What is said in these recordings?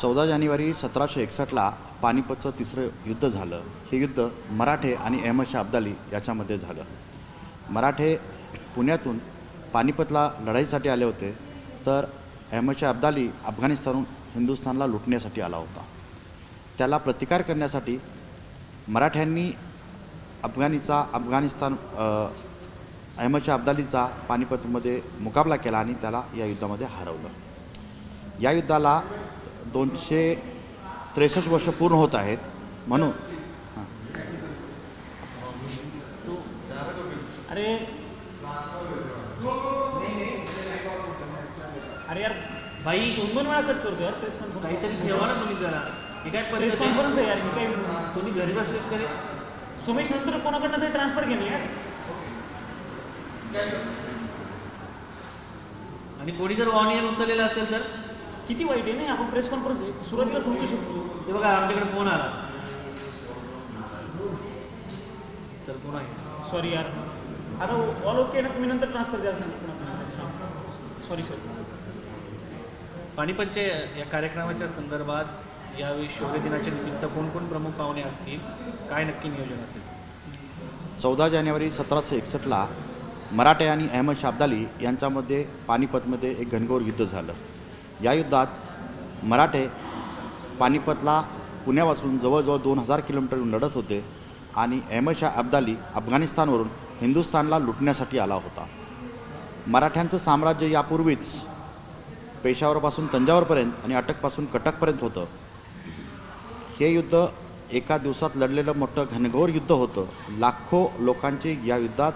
चौदा जानेवारी सतराशे एकसष्टला पानिपतचं तिसरं युद्ध झालं. हे युद्ध मराठे आणि अहमदशाह अब्दाली याच्यामध्ये झालं. मराठे पुण्यातून पानिपतला लढाईसाठी आले होते तर अहमदशाह अब्दाली अफगाणिस्तानहून हिंदुस्थानला लुटण्यासाठी आला होता. त्याला प्रतिकार करण्यासाठी मराठ्यांनी अफगाणीचा अफगाणिस्तान अहमदशाह अब्दालीचा पानिपतमध्ये मुकाबला केला आणि त्याला या युद्धामध्ये हरवलं. या युद्धाला दोनशे त्रेसष्ट वर्ष पूर्ण होत आहेत. म्हणून. अरे. अरे यार भाई दोन दोन वेळा कट करतो यार प्रेस कॉन्फरन्स काहीतरी ठेवा ना तुम्ही जरा. हे काय प्रेस पद्धत कॉन्फरन्स आहे यार मी काय तुम्ही घरी बसलेत करे सुमेश नंतर कोणाकडनं ते ट्रान्सफर केलं यार. आणि कोणी जर ऑनियन उचललेलं असेल तर? किती वाईट आहे नाही आपण प्रेस कॉन्फरन्स सुरुवातीला समजू शकतो. ते बघा आमच्याकडे फोन आला. सर कोण आहे? सॉरी यार. आता ऑल ओके ना? तुम्ही नंतर ट्रान्सफर द्यायला सांगितलं सॉरी सर पानिपतच्या या कार्यक्रमाच्या संदर्भात यावेळी शौर्य दिनाच्या निमित्त कोण कोण प्रमुख पाहुणे असतील? काय नक्की नियोजन असेल? चौदा जानेवारी सतराशे एकसष्टला मराठे आणि अहमद शाह अब्दाली यांच्यामध्ये पानिपतमध्ये एक घनघोर युद्ध झालं. या युद्धात मराठे पानिपतला पुण्यापासून जवळजवळ दोन हजार किलोमीटर लढत होते आणि अहमदशाह अब्दाली अफगाणिस्तानवरून हिंदुस्थानला लुटण्यासाठी आला होता. मराठ्यांचं साम्राज्य यापूर्वीच पेशावरपासून तंजावरपर्यंत आणि अटकपासून कटकपर्यंत होतं. हे युद्ध एका दिवसात लढलेलं मोठं घनघोर युद्ध होतं. लाखो लोकांचे या युद्धात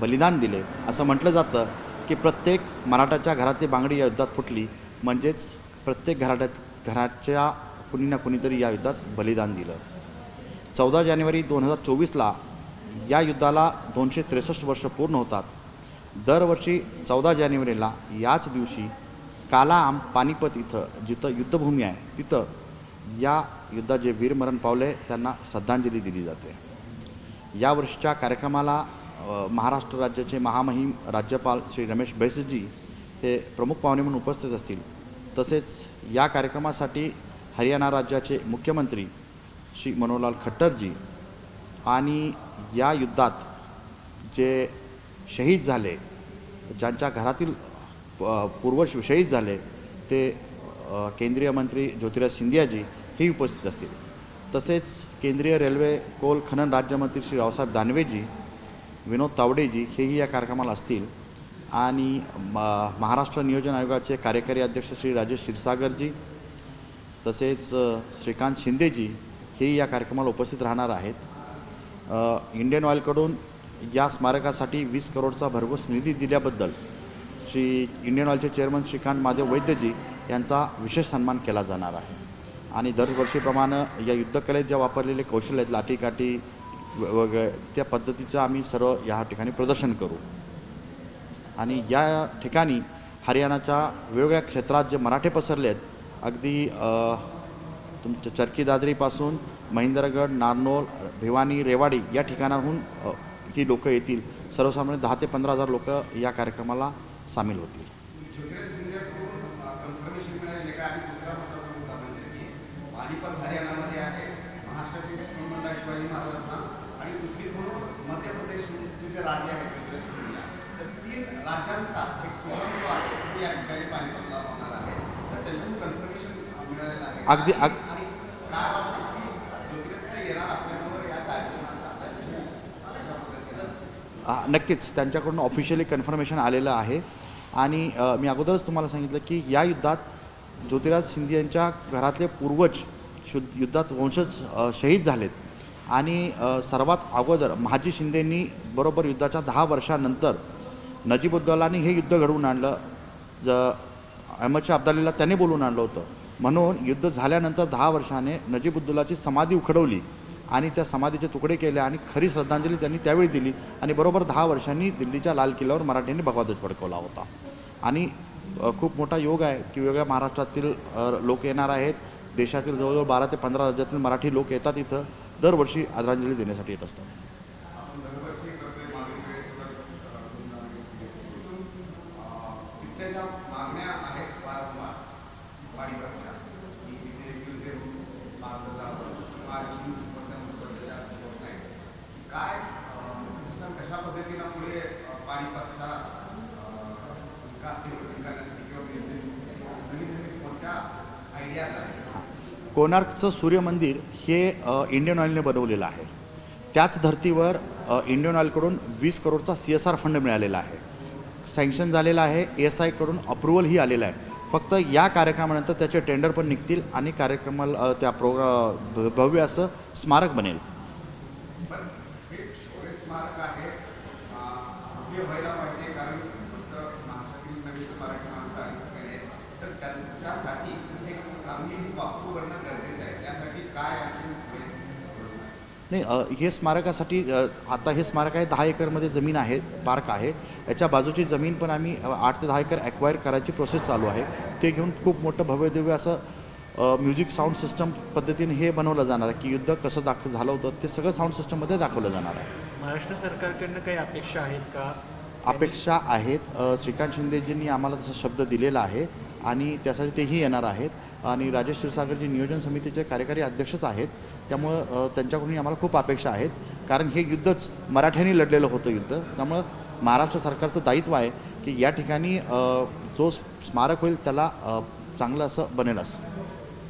बलिदान दिले. असं म्हटलं जातं की प्रत्येक मराठाच्या घरातली बांगडी या युद्धात फुटली. म्हणजेच प्रत्येक घराट्यात घराच्या कुणी ना कुणीतरी या युद्धात बलिदान दिलं. चौदा जानेवारी दोन हजार चोवीसला या युद्धाला दोनशे त्रेसष्ट वर्ष पूर्ण होतात. दरवर्षी चौदा जानेवारीला याच दिवशी कालाआम पानिपत इथं जिथं युद्धभूमी आहे तिथं या युद्धात जे वीरमरण पावले त्यांना श्रद्धांजली दिली जाते. यावर्षीच्या कार्यक्रमाला महाराष्ट्र राज्याचे महामहिम राज्यपाल श्री रमेश बैसजी हे प्रमुख पाहुणे म्हणून उपस्थित असतील. तसेच या कार्यक्रमासाठी हरियाणा राज्याचे मुख्यमंत्री श्री मनोहरलाल खट्टरजी आणि या युद्धात जे शहीद झाले ज्यांच्या घरातील पूर्वज शहीद झाले ते केंद्रीय मंत्री ज्योतिराज सिंधियाजी हे उपस्थित असतील. तसेच केंद्रीय रेल्वे कोल खनन राज्यमंत्री श्री रावसाहेब दानवेजी विनोद तावडेजी हेही या कार्यक्रमाला असतील. आणि म महाराष्ट्र नियोजन आयोगाचे कार्यकारी अध्यक्ष श्री राजेश क्षीरसागरजी तसेच श्रीकांत शिंदेजी हेही या कार्यक्रमाला उपस्थित राहणार आहेत. इंडियन ऑइलकडून या स्मारकासाठी वीस करोडचा भरघोस निधी दिल्याबद्दल श्री इंडियन ऑइलचे चेअरमन श्रीकांत महादेव वैद्यजी यांचा विशेष सन्मान केला जाणार आहे. आणि दरवर्षीप्रमाणे या युद्धकलेत ज्या वापरलेले कौशल्य आहेत लाठीकाठी वगैरे त्या पद्धतीचं आम्ही सर्व या ठिकाणी प्रदर्शन करू. आणि या ठिकाणी हरियाणाच्या वेगवेगळ्या क्षेत्रात जे मराठे पसरले आहेत अगदी तुमच्या चरखी दादरीपासून महेंद्रगड नारनोल भिवानी रेवाडी या ठिकाणाहून ही लोकं येतील. सर्वसामान्य दहा ते पंधरा हजार लोक या कार्यक्रमाला सामील होतील. आणि दुसरी म्हणून मध्य प्रदेशचे जे राज्य आहे राज्यांचा एक सुवर्ण जो आहे तो या ठिकाणी पानिपतला होणार आहे. तर त्याच्यातून कन्फर्मेशन मिळालेलं आहे. अगदी अग आणि काय वाटतं की ज्योतिराज येणार असल्यामुळे या कार्यक्रमाचा आपल्याला अशा पद्धतीनं. आ, नक्कीच. त्यांच्याकडून ऑफिशियली कन्फर्मेशन आलेलं आहे. आणि मी अगोदरच तुम्हाला सांगितलं की या युद्धात ज्योतिराज सिंधिया यांच्या घरातले पूर्वज शुद्ध युद्धात वंशज शहीद झालेत. आणि सर्वात अगोदर महाजी शिंदेंनी बरोबर युद्धाच्या दहा वर्षानंतर नजीबुद्दौलाने हे युद्ध घडवून आणलं. ज अहमदशाह अब्दालीला त्याने बोलून आणलं होतं. म्हणून युद्ध झाल्यानंतर दहा वर्षाने नजीबुद्दौलाची समाधी उखडवली आणि त्या समाधीचे तुकडे केले आणि खरी श्रद्धांजली त्यांनी त्यावेळी दिली आणि बरोबर दहा वर्षांनी दिल्लीच्या लाल किल्ल्यावर मराठ्यांनी भगवा ध्वज फडकवला होता. आणि खूप मोठा योग आहे की वेगळ्या महाराष्ट्रातील लोक येणार आहेत. देशातील जवळजवळ बारा ते पंधरा राज्यातील मराठी लोक येतात इथं. दरवर्षी आदरांजली देण्यासाठी येत असतात. ज्या मागण्या आहेत वारंवार. पाणीपतच्या की पाणी उत्पन्न स्वच्छता होत नाही. काय अं, कशा पद्धतीनं पुढे अं, पाणीपतचा विकास करण्यासाठी किंवा नवीन नवीन कोणत्या आयडियाज आहेत? कोणार्कचं सूर्यमंदिर हे इंडियन ऑइलने बनवलेलं आहे. त्याच धर्तीवर इंडियन ऑइलकडून वीस करोडचा सी एस आर फंड मिळालेला आहे. सँक्शन झालेलं आहे एस आयकडून अप्रुव्हलही आलेलं आहे. फक्त या कार्यक्रमानंतर त्याचे टेंडर पण निघतील आणि कार्यक्रमाला त्या प्रोग्रा भव्य असं स्मारक बनेल. काय नाही हे स्मारकासाठी आता हे स्मारक आहे दहा एकरमध्ये जमीन आहे पार्क आहे. याच्या बाजूची जमीन पण आम्ही आठ ते दहा एकर ॲक्वायर करायची प्रोसेस चालू आहे. ते घेऊन खूप मोठं भव्यदिव्य असं म्युझिक साऊंड सिस्टम पद्धतीने हे बनवलं जाणार आहे. की युद्ध कसं दाख झालं होतं ते सगळं साऊंड सिस्टममध्ये दाखवलं जाणार आहे. महाराष्ट्र सरकारकडनं काही अपेक्षा आहेत का? अपेक्षा आहेत. श्रीकांत शिंदेजींनी आम्हाला तसा शब्द दिलेला आहे आणि त्यासाठी तेही येणार आहेत. आणि राजेश क्षीरसागरजी नियोजन समितीचे कार्यकारी अध्यक्षच आहेत. त्यामुळं त्यांच्याकडूनही आम्हाला खूप अपेक्षा आहेत. कारण हे युद्धच मराठ्यांनी लढलेलं होतं युद्ध. त्यामुळं महाराष्ट्र सरकारचं दायित्व आहे की या ठिकाणी जो स्मारक होईल त्याला चांगलं असं बनेल असं